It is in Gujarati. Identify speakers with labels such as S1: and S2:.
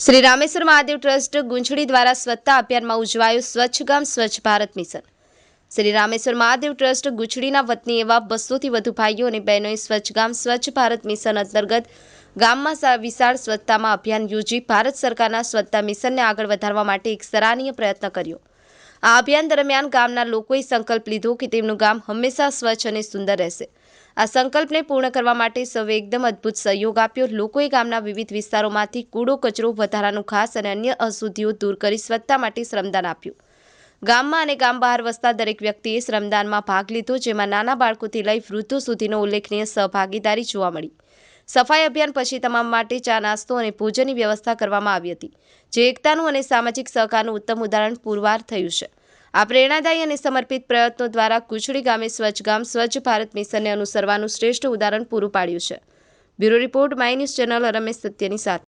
S1: શ્રી રામેશ્વર મહાદેવ ટ્રસ્ટ ગુંછડી દ્વારા સ્વચ્છતા અભિયાનમાં ઉજવાયું સ્વચ્છ ગામ, સ્વચ્છ ભારત મિશન. શ્રી રામેશ્વર મહાદેવ ટ્રસ્ટ ગુંછડીના વતની એવા બસોથી વધુ ભાઈઓ અને બહેનોએ સ્વચ્છ ગામ, સ્વચ્છ ભારત મિશન અંતર્ગત ગામમાં વિશાળ સ્વચ્છતામાં અભિયાન યોજી ભારત સરકારના સ્વચ્છતા મિશનને આગળ વધારવા માટે એક સરાહનીય પ્રયત્ન કર્યો. આ અભિયાન દરમિયાન ગામના લોકોએ સંકલ્પ લીધો કે તેમનું ગામ હંમેશા સ્વચ્છ અને સુંદર રહેશે. આ સંકલ્પને પૂર્ણ કરવા માટે સૌએ એકદમ અદ્ભુત સહયોગ આપ્યો. લોકોએ ગામના વિવિધ વિસ્તારોમાંથી કૂડો કચરો વધારાનું ખાસ અને અન્ય અશુદ્ધિઓ દૂર કરી સ્વચ્છતા માટે શ્રમદાન આપ્યું. ગામમાં અને ગામ બહાર વસતા દરેક વ્યક્તિએ શ્રમદાનમાં ભાગ લીધો, જેમાં નાના બાળકોથી લઈ વૃદ્ધો સુધીનો ઉલ્લેખનીય સહભાગીદારી જોવા મળી. સફાઈ અભિયાન પછી તમામ માટે ચા, નાસ્તો અને ભોજનની વ્યવસ્થા કરવામાં આવી હતી, જે એકતાનું અને સામાજિક સહકારનું ઉત્તમ ઉદાહરણ પુરવાર થયું છે. આ પ્રેરણાદાયી અને સમર્પિત પ્રયત્નો દ્વારા કુચડી ગામે સ્વચ્છ ગામ, સ્વચ્છ ભારત મિશનને અનુસરવાનું શ્રેષ્ઠ ઉદાહરણ પૂરું પાડ્યું છે. Bureau report, my news channel, Ramesh સત્યની સાથે.